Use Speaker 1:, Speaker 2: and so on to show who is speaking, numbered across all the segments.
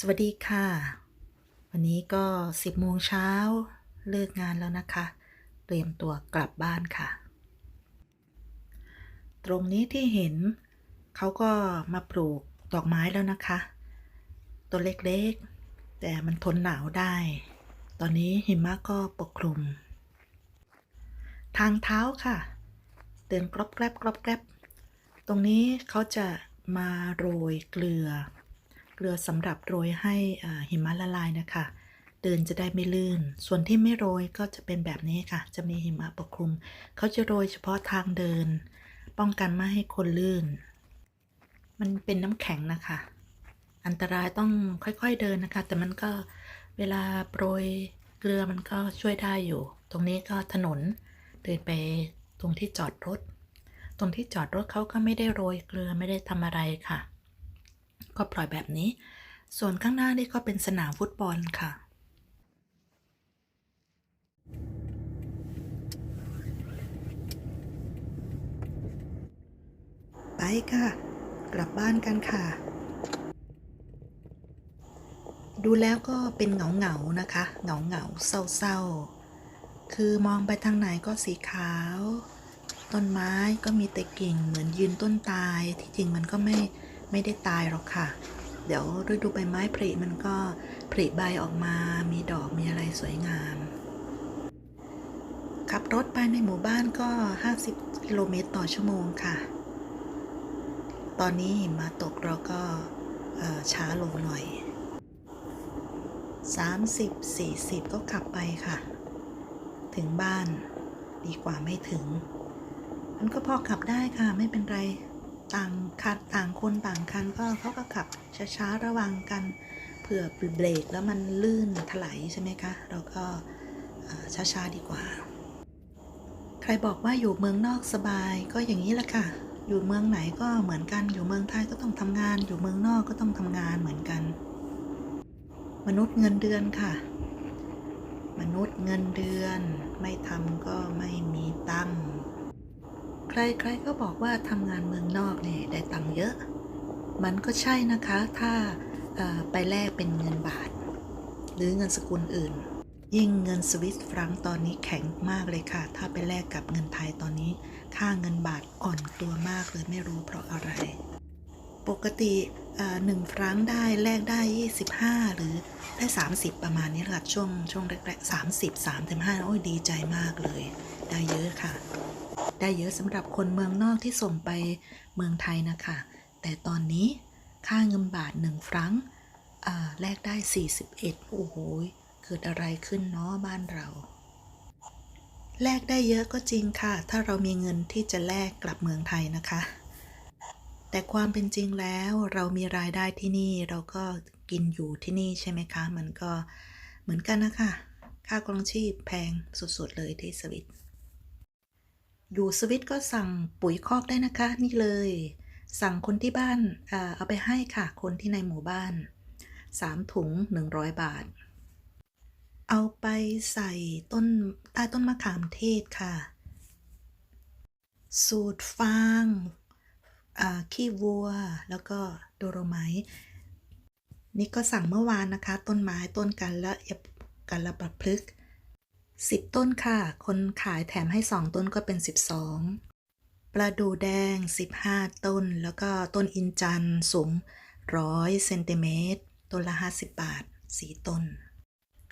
Speaker 1: สวัสดีค่ะ วันนี้ก็10โมงเช้าเลิกงานแล้วนะคะ เตรียมตัวกลับบ้านค่ะ ตรงนี้ที่เห็นเขาก็มาปลูกดอกไม้แล้วนะคะ ตัวเล็กๆ แต่มันทนหนาวได้ ตอนนี้หิมะก็ปกคลุม ทางเท้าค่ะเดินกรอบแกรบกรอบแกรบตรงนี้เขาจะมาโรยเกลือ เกลือสำหรับโรยให้หิมะละลายนะคะ เดินจะได้ไม่ลื่น ส่วนที่ไม่โรยก็จะเป็นแบบนี้ค่ะ จะมีหิมะปกคลุม เขาจะโรยเฉพาะทางเดิน ป้องกันไม่ให้คนลื่น มันเป็นน้ำแข็งนะคะ อันตรายต้องค่อยๆเดินนะคะ แต่มันก็เวลาโปรยเกลือมันก็ช่วยได้อยู่ ตรงนี้ก็ถนนเดินไปตรงที่จอดรถ ตรงที่จอดรถเขาก็ไม่ได้โรยเกลือไม่ได้ทำอะไรค่ะ ก็ปล่อยแบบนี้ ส่วนข้างหน้านี่ก็เป็นสนามฟุตบอลค่ะ ไปค่ะ กลับบ้านกันค่ะ ดูแล้วก็เป็นเหงาเหงานะคะ เหงาเหงาๆเศร้าคือมองไปทางไหนก็สีขาว ต้นไม้ก็มีแต่กิ่งเหมือนยืนต้นตายที่จริงมันก็ไม่ ไม่ได้ตายหรอกค่ะ เดี๋ยวฤดูใบไม้ผลิมันก็ผลิใบออกมา มีดอกมีอะไรสวยงาม ขับรถไปในหมู่บ้านก็ 50กิโลเมตรต่อชั่วโมงค่ะ ตอนนี้มะตกเราก็ช้าลงหน่อย 30 40 ก็ขับไปค่ะ ถึงบ้านดีกว่าไม่ถึง มันก็พอขับได้ค่ะไม่เป็นไร ต่างคันต่างคนต่างคันก็เขาก็ขับช้าๆระวังกันเผื่อเบรกแล้วมันลื่นถลายใช่ไหมคะเราก็ช้าๆดีกว่า ใครบอกว่าอยู่เมืองนอกสบายก็อย่างนี้แหละค่ะ อยู่เมืองไหนก็เหมือนกันอยู่เมืองไทยก็ต้องทำงาน อยู่เมืองนอกก็ต้องทำงานเหมือนกัน มนุษย์เงินเดือนค่ะ มนุษย์เงินเดือน ไม่ทำก็ไม่มีตังค์ ใครๆก็บอกว่าทำงานเมืองนอกเนี่ยได้ตังค์เยอะ มันก็ใช่นะคะถ้าไปแลกเป็นเงินบาท หรือเงินสกุลอื่น ยิ่งเงินสวิสฟรังตอนนี้แข็งมากเลยค่ะ ถ้าไปแลกกับเงินไทยตอนนี้ ค่าเงินบาทอ่อนตัวมากเลยไม่รู้เพราะอะไร ปกติหนึ่งฟรังได้แลกได้ 25 หรือได้ 30 ประมาณนี้ค่ะช่วงช่วงแรกๆ30 35โอ้ยดีใจมากเลย ได้เยอะค่ะ ได้เยอะสำหรับคนเมืองนอกที่ส่งไปเมืองไทยนะคะ แต่ตอนนี้ค่าเงินบาท 1 ฟรังแลกได้ 41 โอ้โห เกิดอะไรขึ้นเนาะบ้านเรา แลกได้เยอะก็จริงค่ะ ถ้าเรามีเงินที่จะแลกกลับเมืองไทยนะคะ แต่ความเป็นจริงแล้วเรามีรายได้ที่นี่เราก็กินอยู่ที่นี่ใช่ไหมคะ มันก็เหมือนกันนะคะ ค่าครองชีพแพงสุดๆเลยที่สวิต อยู่สวิตก็สั่งปุ๋ยคอกได้นะคะ นี่เลย สั่งคนที่บ้านเออเอาไปให้ค่ะ คนที่ในหมู่บ้าน 3 ถุง 100 บาท เอาไปใส่ต้นใต้ต้นมะขามเทศค่ะ สูตรฟางขี้วัว แล้วก็โดโรไมนี่ก็สั่งเมื่อวานนะคะ ต้นไม้ต้นกันละกันละประพฤกษ์ สิบต้นค่ะ คนขายแถมให้สองต้นก็เป็นสิบสองปลาดูแดงสิบห้าต้น แล้วก็ต้นอินจันสูงร้อยเซนติเมตร ต้นละห้าสิบบาทสีต้น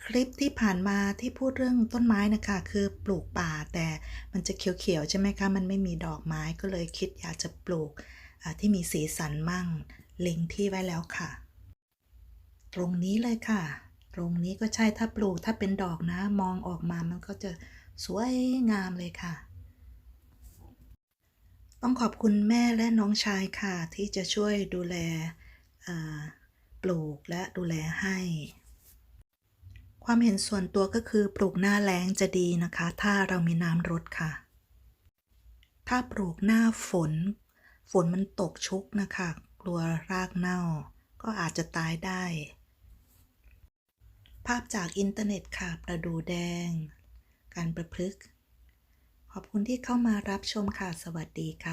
Speaker 1: คลิปที่ผ่านมาที่พูดเรื่องต้นไม้นะคะ คือปลูกป่าแต่มันจะเขียวๆ ใช่ไหมคะ มันไม่มีดอกไม้ก็เลยคิดอยากจะปลูกที่มีสีสันมั่งล็งที่ไว้แล้วค่ะ ตรงนี้เลยค่ะ ตรงนี้ก็ใช่ถ้าปลูกถ้าเป็นดอกนะ มองออกมามันก็จะสวยงามเลยค่ะ ต้องขอบคุณแม่และน้องชายค่ะ ที่จะช่วยดูแลปลูกและดูแลให้ ความเห็นส่วนตัวก็คือปลูกหน้าแล้งจะดีนะคะ ถ้าเรามีน้ำรดค่ะ ถ้าปลูกหน้าฝน ฝนมันตกชุกนะคะ กลัวรากเน่า ก็อาจจะตายได้ ภาพจากอินเทอร์เน็ตค่ะ ประดูแดง การประพฤกษ์ ขอบคุณที่เข้ามารับชมค่ะ สวัสดีค่ะ